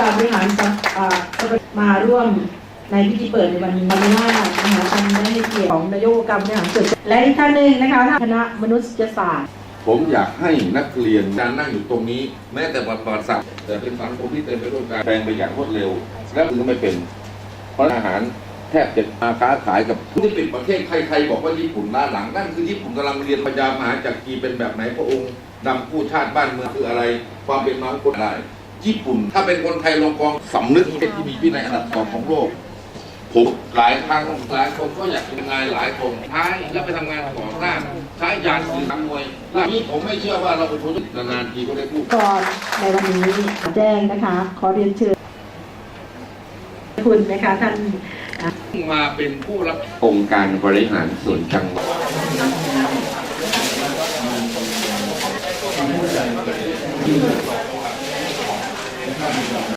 การบริหารมาร่วมในพิธีเปิดในวันนี้วันนี้นะคะท่านได้ให้เกียรติของนายกกรรมบริหารส่วนจังหวัดและอีกท่านหนึ่งนะคะท่านคณะมนุษยศาสตร์ ผมอยากให้นักเรียนการนั่งอยู่ตรงนี้ แม้แต่ประวัติศาสตร์แต่เป็นสังคมที่เต็มไปด้วยการแปลงไปอย่างรวดเร็ว และคือไม่เป็น เพราะอาหารแทบจะมาค้าขายกับที่ปิดประเทศใครๆบอกว่าญี่ปุ่นล้าหลังนั่นคือญี่ปุ่นกำลังเรียนพยายามหาจากกีเป็นแบบไหนพระองค์นำกู้ชาติบ้านเมืองคืออะไร ความเป็นมาของคนได้ ญี่ปุ่น ถ้าเป็นคนไทยลองกองสำนึกที่มีวินัยอันดับสองของโลกผมหลายครั้งหลายคนก็อยากทำงานหลายคนท้ายแล้วไปทำงานก่อสร้างใช้ยานคือนักมวยนี่ผมไม่เชื่อว่าเราเป็นคนนานๆทีก็ได้พูดก่อนในวันนี้แจ้งนะคะ ขอเรียนเชิญคุณนะคะท่านมาเป็นผู้รับองค์การบริหารส่วนจังหวัด